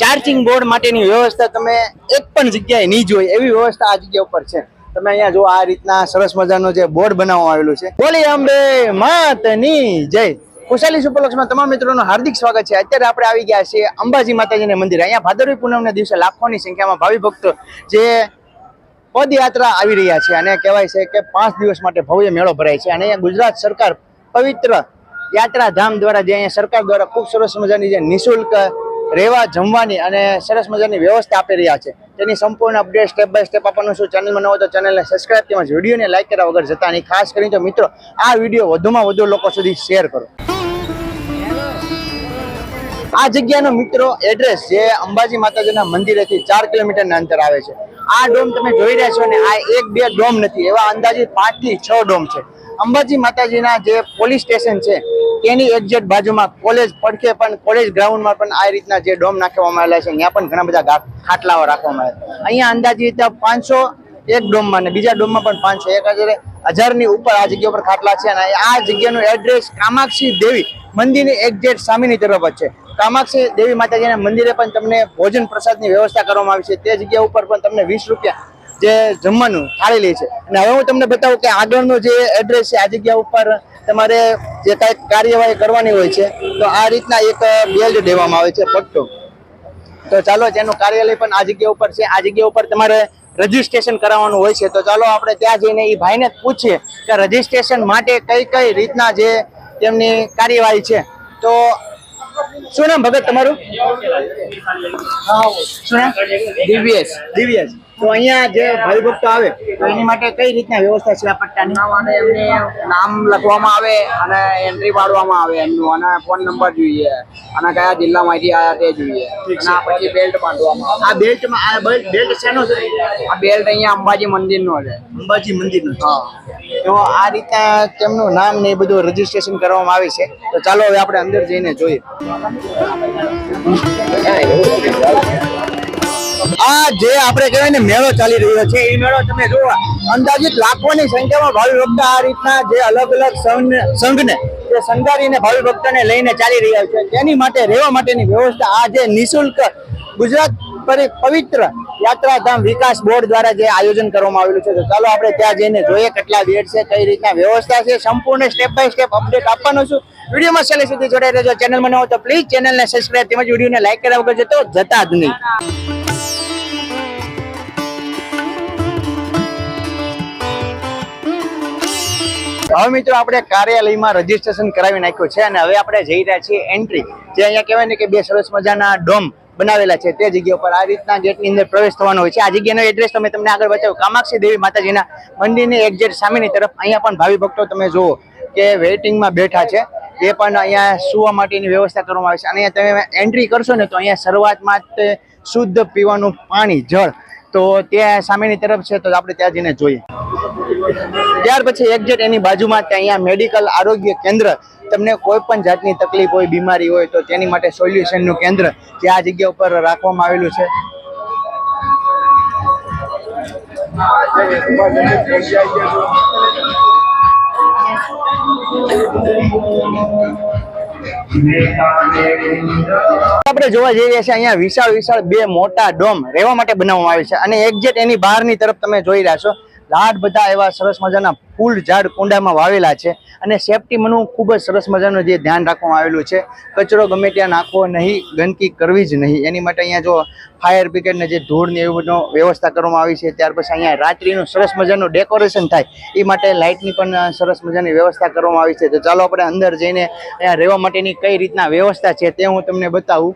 Charging board માટેની વ્યવસ્થા તમે એક પણ જગ્યાએ નહીં જોઈ, એવી વ્યવસ્થા આ જગ્યા ઉપર છે. તમે અહીંયા જો આ રીતના સરસ મજાનો જે બોર્ડ બનાવવામાં આવેલું છે. બોલી અંબે માતની જય. ખુશાલી સુપરલક્ષમાં તમામ મિત્રોનું હાર્દિક સ્વાગત છે. અત્યારે આપણે આવી ગયા છીએ અંબાજી માતાજીના મંદિર. અહીંયા ભાદરવી પૂનમના દિવસે લાખોની સંખ્યામાં ભાવિ ભક્તો જે પદયાત્રા આવી રહ્યા છે અને કહેવાય છે કે પાંચ દિવસ માટે ભવ્ય મેળો ભરાય છે. અને અહીંયા ગુજરાત સરકાર પવિત્ર યાત્રાધામ દ્વારા જે અહીંયા સરકાર દ્વારા ખૂબ સરસ મજાની જે નિઃશુલ્ક રહેવા, જમવાની અને સરસ મજાની વ્યવસ્થા આપી રહ્યા છે. તેની સંપૂર્ણ અપડેટ સ્ટેપ બાય સ્ટેપ આપવાનું શું ચેનલમાં ન હોય તો ચેનલને સબસ્ક્રાઈબ તેમજ વિડીયોને લાઈક કર્યા વગર જતા નહીં. ખાસ કરીને તો મિત્રો, આ વીડિયો વધુમાં વધુ લોકો સુધી શેર કરો. આ જગ્યાનો મિત્રો એડ્રેસ જે અંબાજી માતાજીના મંદિરેથી ચાર કિલોમીટરના અંતર આવે છે. આ ડોમ તમે જોઈ રહ્યા છો ને, આ એક બે ડોમ નથી, એવા અંદાજે પાંચથી છ ડોમ છે. અંબાજી માતાજીના જે પોલીસ સ્ટેશન છે, તેની એક્ઝેક્ટ બાજુમાં કોલેજ પડખે પણ કોલેજ ગ્રાઉન્ડમાં પણ આ રીતના જે ડોમ નાખવામાં આવેલા છે, ત્યાં પણ ઘણા બધા ખાટલાઓ રાખવામાં આવ્યા અહીંયા અંદાજિત પાંચસો એક ડોમમાં ને બીજા ડોમમાં પણ પાંચસો એક. હજાર હજારની ઉપર આ જગ્યા ઉપર ખાટલા છે અને આ જગ્યાનું એડ્રેસ કામાક્ષી દેવી મંદિરની એક્ઝેક્ટ સામેની તરફ જ છે. કામાક્ષી દેવી માતાજીના મંદિરે પણ તમને ભોજન પ્રસાદની વ્યવસ્થા કરવામાં આવી છે. તે જગ્યા ઉપર પણ તમને વીસ રૂપિયા જે જમવાનું થાળી લે છે. અને હવે હું તમને બતાવું કે આગળનું જે એડ્રેસ છે આ જગ્યા ઉપર તમારે જે કાંઈક કાર્યવાહી કરવાની હોય છે તો આ રીતના એક બેલ્ટ દેવામાં આવે છે પટ્ટો. તો ચાલો જેનું કાર્યાલય પણ આ જગ્યા ઉપર છે. આ જગ્યા ઉપર તમારે રજીસ્ટ્રેશન કરાવવાનું હોય છે. તો ચાલો આપણે ત્યાં જઈને એ ભાઈને પૂછીએ કે રજીસ્ટ્રેશન માટે કઈ કઈ રીતના જે તેમની કાર્યવાહી છે. તો શું નામ ભગત તમારું? દિવ્યેશ. દિવ્યેશ. તો અહીંયા જે ભાઈ ભક્તો આવે તો એની માટે કઈ રીતના વ્યવસ્થા છે આ પટ્ટાની? એમને નામ લખવામાં આવે અને એન્ટ્રી પાડવામાં આવે એમનું અને ફોન નંબર જોઈએ અને કયા જિલ્લામાંથી આવ્યા તે જોઈએ અને પછી બેલ્ટ બાંધવામાં આવે. આ બેલ્ટમાં આ બેલ્ટ શેનો છે? આ બેલ્ટ અહીંયા અંબાજી મંદિરનો છે. અંબાજી મંદિરનો હા. તો આ રીતના તેમનું નામ ને એ બધું રજીસ્ટ્રેશન કરવામાં આવે છે. તો ચાલો હવે આપણે અંદર જઈને જોઈએ. આ જે આપણે કહેવાય ને મેળો ચાલી રહ્યો છે, એ મેળો તમે જોવા અંદાજિત લાખોની સંખ્યામાં ભાવિ ભક્ત આ રીતના જે અલગ અલગ સંઘને, જે સંઘારીને ભાવિ ભક્તને લઈને ચાલી રહ્યા છે. તેની માટે, રહેવા માટેની વ્યવસ્થા આ જે નિઃશુલ્ક ગુજરાત પવિત્ર યાત્રાધામ વિકાસ બોર્ડ દ્વારા જે આયોજન કરવામાં આવેલું છે, તો ચાલો આપણે ત્યાં જઈને જોઈએ કેટલા બેડ છે, કઈ રીતના વ્યવસ્થા છે. સંપૂર્ણ સ્ટેપ બાય સ્ટેપ અપડેટ આપવાનો છું. વિડીયોમાં છેલ્લે સુધી જોડાઈ રહેજો. ચેનલ મને હોય તો પ્લીઝ ચેનલને સબસ્ક્રાઈબ તેમજ વિડીયોને લાઈક કર્યા વગર જતો જતા જ નહીં. હવે મિત્રો આપણે કાર્યાલયમાં રજીસ્ટ્રેશન કરાવી નાખ્યું છે અને હવે આપણે જઈ રહ્યા છીએ એન્ટ્રી જે અહીંયા કહેવાય ને કે બે સરસ મજાના ડોમ બનાવેલા છે. તે જગ્યા ઉપર આ રીતના ગેટની અંદર પ્રવેશ થવાનો હોય છે. આ જગ્યાનો એડ્રેસ તમે તમને આગળ બતાવ્યું કામાક્ષી દેવી માતાજીના મંદિરની એક્ઝેટ સામેની તરફ અહીંયા પણ ભાવિ ભક્તો તમે જુઓ કે વેઇટિંગમાં બેઠા છે. એ પણ અહીંયા સુવા માટેની વ્યવસ્થા કરવામાં આવે છે. અને તમે એન્ટ્રી કરશો ને તો અહીંયા શરૂઆતમાં શુદ્ધ પીવાનું પાણી, જળ તો ત્યાં સામેની તરફ છે, તો આપણે ત્યાં જઈને જોઈએ. ત્યાર પછી એક્ઝેક્ટ એની બાજુમાં ત્યાં અહીંયા મેડિકલ આરોગ્ય કેન્દ્ર, તમને કોઈ પણ જાતની તકલીફ હોય, બીમારી હોય, તો તેની માટે સોલ્યુશનનું કેન્દ્ર જે આ જગ્યા ઉપર રાખવામાં આવેલું છે. આપણે જોવા જઈ રહ્યા છીએ અહીંયા વિશાળ વિશાળ બે મોટા ડોમ રહેવા માટે બનાવવામાં આવે છે. અને એક્ઝેક્ટ એની બહારની તરફ તમે જોઈ રહ્યા છો. લાડ બધા એવા સરસ મજાના ફૂલ ઝાડ કુંડામાં વાવેલા છે અને સેફટીમાંનું મનું ખૂબ જ સરસ મજાનું જે ધ્યાન રાખવામાં આવેલું છે. કચરો ગમે ત્યાં નાખવો નહીં, ગંદકી કરવી જ નહીં. એની માટે અહીંયા જો ફાયર બ્રિગેડને જે ધૂળને એવું બધું વ્યવસ્થા કરવામાં આવી છે, ત્યાર પછી અહીંયા રાત્રિનું સરસ મજાનું ડેકોરેશન થાય, એ માટે લાઇટની પણ સરસ મજાની વ્યવસ્થા કરવામાં આવી છે. તો ચાલો આપણે અંદર જઈને અહીંયા રહેવા માટેની કઈ રીતના વ્યવસ્થા છે તે હું તમને બતાવું.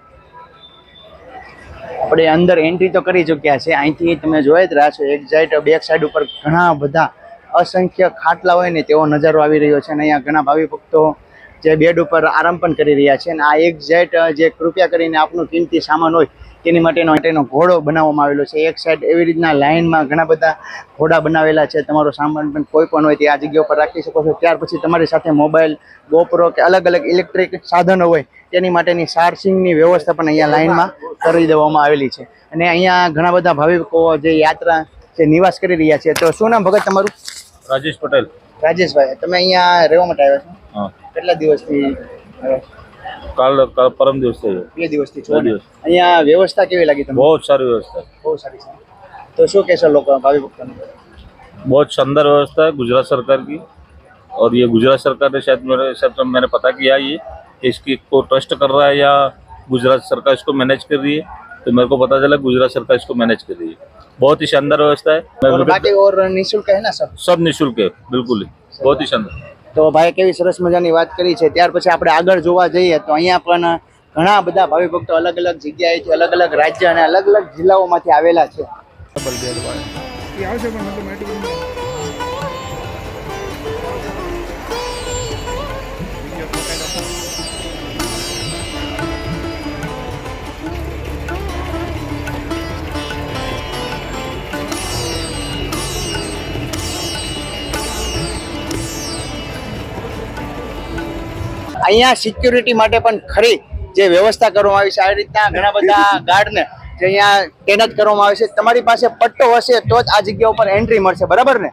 આપણે અંદર એન્ટ્રી તો કરી ચૂક્યા છે. અહીંથી તમે જોઈ જ રહ્યા છો, એક સાઈડ બેક સાઈડ ઉપર ઘણા બધા અસંખ્ય ખાટલા હોય ને તેવો નજારો આવી રહ્યો છે અને અહીંયા ઘણા ભાવિ ભક્તો જે બેડ ઉપર આરામ પણ કરી રહ્યા છે. અને આ એક જે કૃપયા કરીને આપનું કિંમતી સામાન હોય તેની માટેનો માટેનો ઘોડો બનાવવામાં આવેલો છે. એક સાઈડ એવી રીતના લાઇનમાં ઘણા બધા ઘોડા બનાવેલા છે. તમારો સામાન પણ કોઈ પણ હોય તે આ જગ્યા ઉપર રાખી શકો છો. ત્યાર પછી તમારી સાથે મોબાઈલ ગોપરો કે અલગ અલગ ઇલેક્ટ્રિક સાધનો હોય તેની માટેની ચાર્જિંગની વ્યવસ્થા પણ અહીંયા લાઇનમાં કરી દેવામાં આવેલી છે. અને અહીંયા ઘણા બધા ભાવિકો જે યાત્રા જે નિવાસ કરી રહ્યા છે. તો શું નામ ભગત તમારું? રાજેશ પટેલ. રાજેશભાઈ તમે અહીંયા રહેવા માટે આવ્યા છો? કેટલા દિવસથી? કાલ કાલ પરમ દિવસે બે દિવસથી છો तो અહીંયા વ્યવસ્થા કેવી લાગી તમને? બહુ સારી વ્યવસ્થા. બહુ સારી છે. તો શું લોકો ભાવિ ભક્તોને? बहुत शानदार व्यवस्था है गुजरात सरकार की और ये गुजरात सरकार ने शायद मेरे हिसाब से मैंने पता किया ये इसकी को ट्रस्ट कर रहा है या गुजरात सरकार इसको मैनेज कर रही है तो मेरे को पता चला गुजरात सरकार इसको मैनेज कर रही है बहुत ही शानदार व्यवस्था है और और निःशुल्क है ना सब सब निःशुल्क है बिल्कुल ही बहुत ही शानदार તો ભાઈ કેવી સરસ મજાની વાત કરી છે. ત્યાર પછી આપણે આગળ જોવા જઈએ તો અહીંયા પણ ઘણા બધા ભાવિ ભક્તો અલગ અલગ જગ્યાએથી અલગ અલગ રાજ્ય અને અલગ અલગ જિલ્લાઓમાંથી આવેલા છે. અહીંયા સિક્યુરિટી માટે પણ ખરી જે વ્યવસ્થા કરવામાં આવી છે. આ રીતના ઘણા બધા ગાર્ડને જે અહીંયા તૈનાત કરવામાં આવે છે. તમારી પાસે પટ્ટો હશે તો જ આ જગ્યા ઉપર એન્ટ્રી મળશે. બરાબર ને?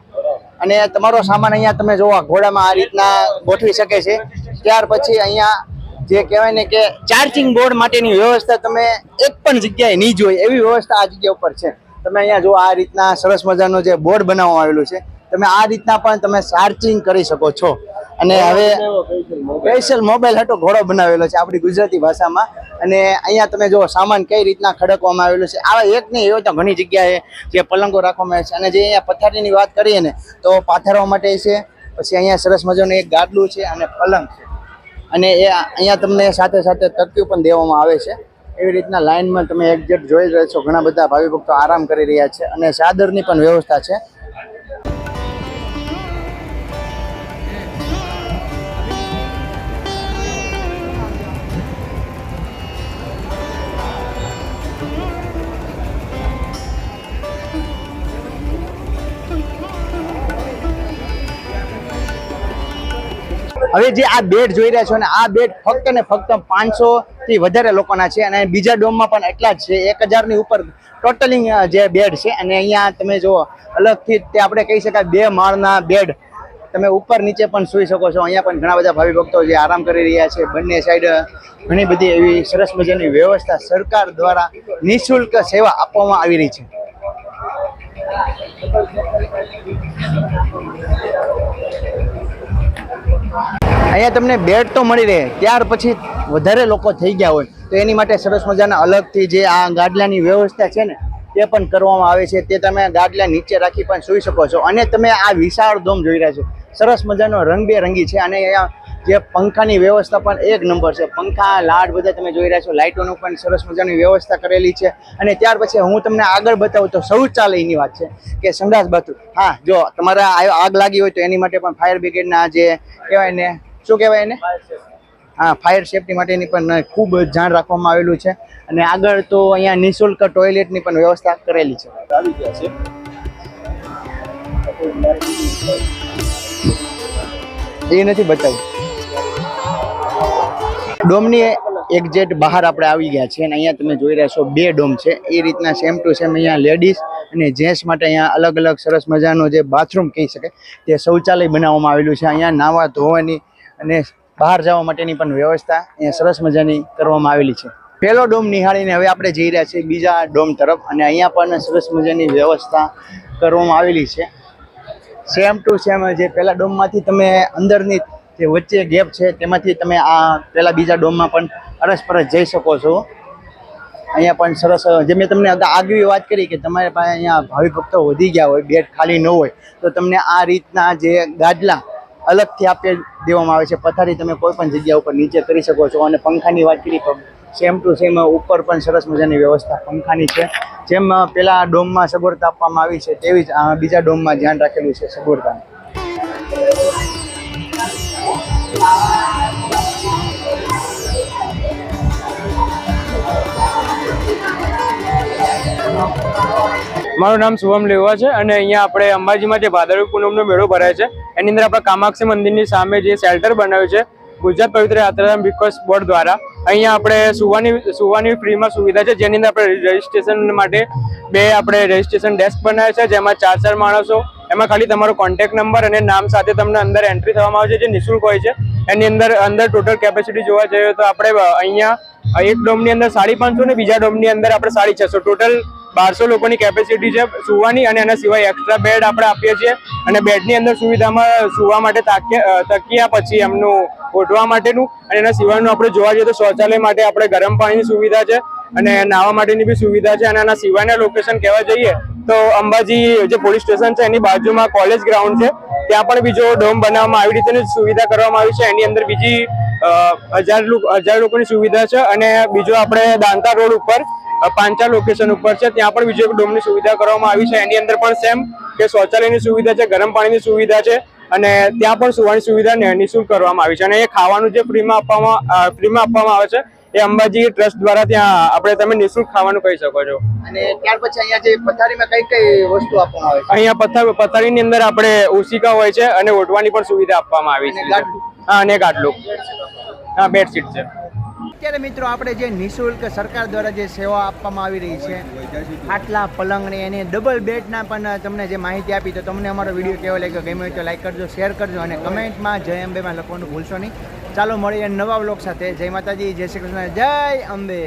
અને તમારો સામાન અહીંયા તમે જોવા ઘોડામાં આ રીતના ગોઠવી શકે છે. ત્યાર પછી અહીંયા જે કહેવાય ને કે ચાર્જિંગ બોર્ડ માટેની વ્યવસ્થા તમે એક પણ જગ્યાએ નહીં જોઈ. એવી વ્યવસ્થા આ જગ્યા ઉપર છે. તમે અહીંયા જો આ રીતના સરસ મજાનું જે બોર્ડ બનાવવામાં આવેલું છે, તમે આ રીતના પણ તમે ચાર્જિંગ કરી શકો છો. અને હવે સ્પેશિયલ મોબાઈલ હતો ઘોડો બનાવેલો છે આપણી ગુજરાતી ભાષામાં. અને અહીંયા તમે જો સામાન કઈ રીતના ખડકવામાં આવેલો છે. આવા એક નહીં એવો તો ઘણી જગ્યાએ જે પલંગો રાખવામાં આવે છે. અને જે અહીંયા પથારીની વાત કરીએ ને તો પાથરવા માટે છે પછી અહીંયા સરસ મજાનું એક ગાદલું છે અને પલંગ છે. અને એ અહીંયા તમને સાથે સાથે તકિયું પણ દેવામાં આવે છે. એવી રીતના લાઇનમાં તમે એક્ઝેક્ટ જોઈ રહ્યા છો ઘણા બધા ભાવિ ભક્તો આરામ કરી રહ્યા છે. અને ચાદરની પણ વ્યવસ્થા છે. હવે જે આ બેડ જોઈ રહ્યા છો ને, આ બેડ ફક્ત ને ફક્ત પાંચસો થી વધારે લોકોના છે અને બીજા ડોમમાં પણ એટલા જ છે. એક હજારની ઉપર ટોટલિંગ જે બેડ છે અને અહીંયા તમે જુઓ, અલગથી તે આપણે કહી શકાય બે માળના બેડ તમે ઉપર નીચે પણ સૂઈ શકો છો. અહીંયા પણ ઘણા બધા ભાવિ ભક્તો જે આરામ કરી રહ્યા છે. બંને સાઈડ ઘણી બધી એવી સરસ મજાની વ્યવસ્થા સરકાર દ્વારા નિઃશુલ્ક સેવા આપવામાં આવી રહી છે. અહીંયા તમને બેડ તો મળી રહે. ત્યાર પછી વધારે લોકો થઈ ગયા હોય. તો એની માટે સરસ મજાના અલગથી જે આ ગાડલાની વ્યવસ્થા છે ને, તે પણ કરવામાં આવે છે. તે તમે ગાડલા નીચે રાખી પણ સૂઈ શકો છો. અને તમે આ વિશાળ ડોમ જોઈ રહ્યા છો. સરસ મજાનો રંગબેરંગી છે. અને અહીંયા જે પંખાની વ્યવસ્થા પણ એક નંબર છે. પંખા, લાડ બધા તમે જોઈ રહ્યા છો. લાઇટોનું પણ સરસ મજાની વ્યવસ્થા કરેલી છે. અને ત્યાર પછી હું તમને આગળ બતાવું તો શૌચાલયની વાત છે કે સંડાસ બાથરૂમ. હા, જો તમારે આગ લાગી હોય તો એની માટે પણ ફાયર બ્રિગેડના જે કહેવાય ને, શું કહેવાય એને? હા, ફાયર સેફટી માટેની પણ ખૂબ જ ધ્યાન રાખવામાં આવેલું છે. અને આગળ તો અહીંયા નિઃશુલ્ક ટોયલેટની પણ વ્યવસ્થા કરેલી છે. એ નથી બતાવ્યું. ડોમની એક્ઝેટ બહાર આપણે આવી ગયા છે અને અહીંયા તમે જોઈ રહ્યા છો બે ડોમ છે. એ રીતના સેમ ટુ સેમ અહીંયા લેડીઝ અને જેન્ટ્સ માટે અહીંયા અલગ અલગ સરસ મજાનો જે બાથરૂમ કહી શકે તે શૌચાલય બનાવવામાં આવેલું છે. અહીંયા નાવા ધોવાની અને બહાર જવા માટેની પણ વ્યવસ્થા અહીંયા સરસ મજાની કરવામાં આવેલી છે. પહેલો ડોમ નિહાળીને હવે આપણે જઈ રહ્યા છીએ બીજા ડોમ તરફ અને અહીંયા પણ સરસ મજાની વ્યવસ્થા કરવામાં આવેલી છે. સેમ ટુ સેમ જે પહેલા ડોમમાંથી તમે અંદરની જે વચ્ચે ગેપ છે, તેમાંથી તમે આ પેલા બીજા ડોમમાં પણ અરસપરસ જઈ શકો છો. અહીંયા પણ સરસ, જે મેં તમને આગવી વાત કરી કે તમારે પાસે અહીંયા ભાવિ ભક્તો વધી ગયા હોય બેડ ખાલી ન હોય, તો તમને આ રીતના જે ગાદલા અલગથી આપી દેવામાં આવે છે. પથારી તમે કોઈ પણ જગ્યા ઉપર નીચે કરી શકો છો. અને પંખાની વાત કરી સેમ ટુ સેમ ઉપર પણ સરસ મજાની વ્યવસ્થા પંખાની છે. જેમ પેલા ડોમમાં સગવડતા આપવામાં આવી છે, તેવી જ બીજા ડોમમાં ધ્યાન રાખેલું છે સગવડતાનું મારું નામ શુભમ લેવા છે અને અહીંયા આપણે અંબાજીમાં જે ભાદરવી પૂનમનો મેળો ભરાય છે, એની અંદર આપણે કામાક્ષી મંદિરની સામે જે શેલ્ટર બનાવ્યું છે, ગુજરાત પવિત્ર યાત્રાધામ વિકાસ બોર્ડ દ્વારા. અહીંયા આપણે સુવાની સુવાની ફ્રીમાં સુવિધા છે, જેની અંદર આપણે રજીસ્ટ્રેશન માટે બે આપણે રજીસ્ટ્રેશન ડેસ્ક બનાવ્યા છે, જેમાં ચાર ચાર માણસો, એમાં ખાલી તમારો કોન્ટેક્ટ નંબર અને નામ સાથે તમને અંદર એન્ટ્રી થવામાં આવે છે, જે નિઃશુલ્ક હોય છે. એની અંદર અંદર ટોટલ કેપેસિટી જોવા જઈએ તો આપણે અહીંયા એક ડોમની અંદર સાડી પાંચસો ને બીજા ડોમની અંદર આપણે સાડી છસો. ટોટલ બારસો લોકોની કેપેસિટી છે સુવાની અને એના સિવાય એક્સ્ટ્રા બેડ આપણે આપીએ છીએ. અને બેડની અંદર સુવિધામાં સુવા માટે તાકિયા પછી એમનું ઓઢવા માટેનું અને એના સિવાયનું આપણે જોવા જઈએ તો શૌચાલય માટે આપણે ગરમ પાણીની સુવિધા છે અને નાહવા માટેની બી સુવિધા છે અને એના સિવાયના લોકેશન કહેવા જઈએ તો અંબાજી જે પોલીસ સ્ટેશન છે એની બાજુમાં કોલેજ ગ્રાઉન્ડ છે. ત્યાં પણ બીજો ડોમ બનાવવામાં આવી રીતેની સુવિધા કરવામાં આવી છે. એની અંદર બીજી હજાર હજાર લોકોની સુવિધા છે અને બીજો આપણે દાંતા રોડ ઉપર પાંચા લોકેશન ઉપર છે. ત્યાં પણ બીજો એક ડોમની સુવિધા કરવામાં આવી છે. એની અંદર પણ સેમ કે શૌચાલયની સુવિધા છે, ગરમ પાણીની સુવિધા છે અને ત્યાં પણ સુવાની સુવિધા નિઃશુલ્ક કરવામાં આવી છે. અને એ ખાવાનું જે ફ્રીમાં આપવામાં ફ્રીમાં આપવામાં આવે છે એ અંબાજી ટ્રસ્ટ દ્વારા ત્યાં આપણે તમે નિઃશુલ્ક ખાવાનું કહી શકો છો. અને ત્યાર પછી અહીંયા જે પથારીમાં કઈ કઈ વસ્તુ આપવામાં આવે છે? અહીંયા પથ્થર પથારીની અંદર આપણે ઓશિકા હોય છે અને ઓઢવાની પણ સુવિધા આપવામાં આવી છે. હા અને ગાટલું હા બેડશીટ છે. અત્યારે મિત્રો આપણે જે નિઃશુલ્ક સરકાર દ્વારા જે સેવા આપવામાં આવી રહી છે ખાટલા પલંગની એની ડબલ બેડના પણ તમને જે માહિતી આપી તો તમને અમારો વીડિયો કેવો લાગ્યો? ગમ્યો તો લાઈક કરજો શેર કરજો અને કમેન્ટમાં જય અંબેમાં લખવાનું ભૂલશો નહીં. ચાલો મળીએ નવા બ્લોગ સાથે. જય માતાજી જય શ્રી કૃષ્ણ જય અંબે.